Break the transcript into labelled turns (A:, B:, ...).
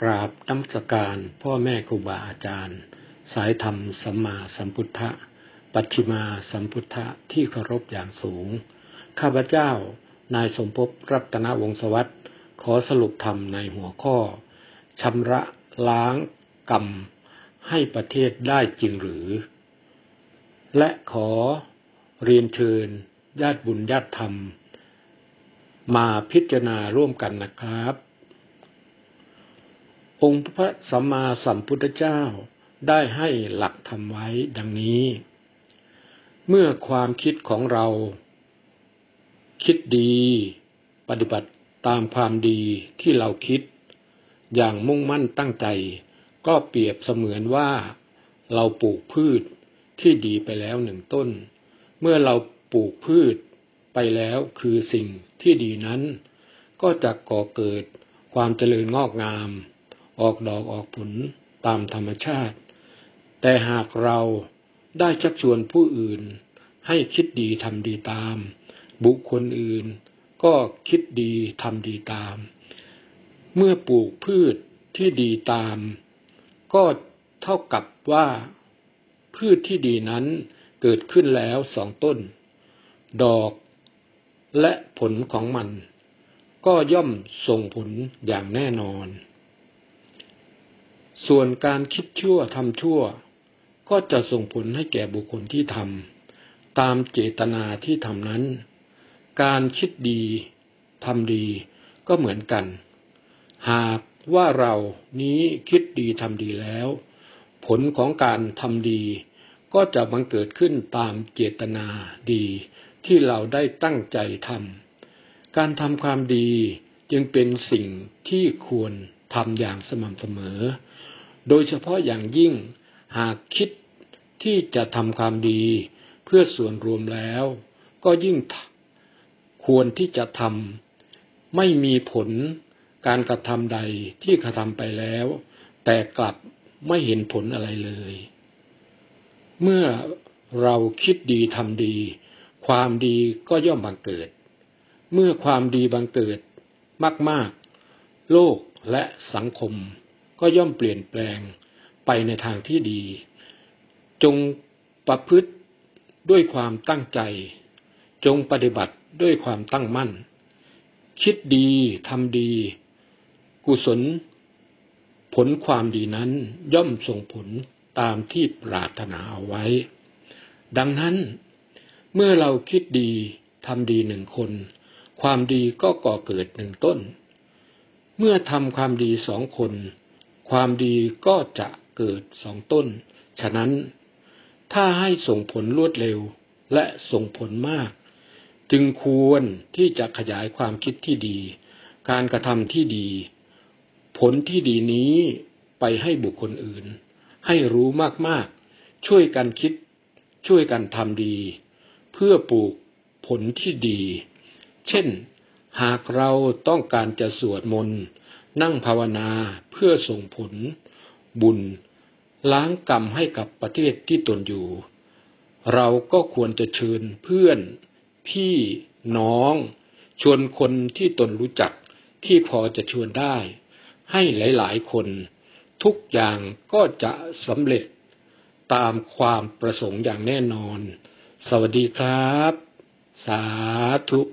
A: กราบน้ำสการพ่อแม่ครูบาอาจารย์ สายธรรมสัมมาสัมพุทธะ ปัจฉิมาสัมพุทธะที่เคารพอย่างสูง ข้าพเจ้านายสมภพรัตนวงศวัตรขอสรุปธรรมในหัวข้อชำระล้างกรรมให้ประเทศได้จริงหรือ และขอเรียนเชิญญาติบุญญาติธรรม มาพิจารณาร่วมกันนะครับ องค์พระสัมมาสัมพุทธเจ้าได้ให้หลักธรรมไว้ดังนี้ เมื่อความคิดของเรา คิดดี ปฏิบัติตามความดีที่เราคิด อย่างมุ่งมั่นตั้งใจ ก็เปรียบเสมือนว่า เราปลูกพืชที่ดีไปแล้วหนึ่งต้น เมื่อเราปลูกพืชไปแล้วคือสิ่งที่ดีนั้น ก็จะก่อเกิดความเจริญงอกงาม ออกดอกออกผลตามธรรมชาติ แต่หากเราได้ชักชวนผู้อื่น ให้คิดดีทำดีตาม บุคคลอื่นก็คิดดีทำดีตาม เมื่อปลูกพืชที่ดีตาม ก็เท่ากับว่าพืชที่ดีนั้นเกิดขึ้นแล้วสองต้น ดอกและผลของมัน ก็ย่อมส่งผลอย่างแน่นอน ส่วนการคิดชั่วทำชั่ว ก็จะส่งผลให้แก่บุคคลที่ทำตามเจตนาที่ทำนั้น การคิดดีทำดีก็เหมือนกัน หากว่าเรานี้คิดดีทำดีแล้ว ผลของการทำดีก็จะบังเกิดขึ้นตามเจตนาดีที่เราได้ตั้งใจทำการทำความดีจึงเป็นสิ่งที่ควร ทำอย่างสม่ำเสมอ โดยเฉพาะอย่างยิ่งหากคิดที่จะทำความดีเพื่อส่วนรวมแล้ว ก็ยิ่งควรที่จะทำไม่มีผลการกระทำใดที่กระทำไปแล้ว แต่กลับไม่เห็นผลอะไรเลย เมื่อเราคิดดีทำดี ความดีก็ย่อมบังเกิด เมื่อความดีบังเกิดมาก ๆ โลก และสังคมก็ย่อมเปลี่ยนแปลงไปในทางที่ดี จงประพฤติด้วยความตั้งใจ จงปฏิบัติด้วยความตั้งมั่น คิดดีทำดี กุศล ผลความดีนั้นย่อมส่งผลตามที่ปรารถนาเอาไว้ ดังนั้นเมื่อเราคิดดีทำดีหนึ่งคน ความดีก็ก่อเกิดหนึ่งต้น เมื่อทำความดีสองคน ความดีก็จะเกิดสองต้น ฉะนั้น ถ้าให้ส่งผลรวดเร็วและส่งผลมาก จึงควรที่จะขยายความคิดที่ดี การกระทำที่ดี ผลที่ดีนี้ไปให้บุคคลอื่น ให้รู้มากๆ ช่วยกันคิด ช่วยกันทำดี เพื่อปลูกผลที่ดี เช่น หากเราต้องการจะสวดมนต์นั่งภาวนาเพื่อส่งผล บุญ ล้างกรรมให้กับประเทศที่ตนอยู่ เราก็ควรจะเชิญเพื่อน พี่น้อง ชวนคนที่ตนรู้จักที่พอจะชวนได้ ให้หลาย ๆ คน ทุกอย่างก็จะสำเร็จตามความประสงค์อย่างแน่นอน สวัสดีครับ สาธุครับ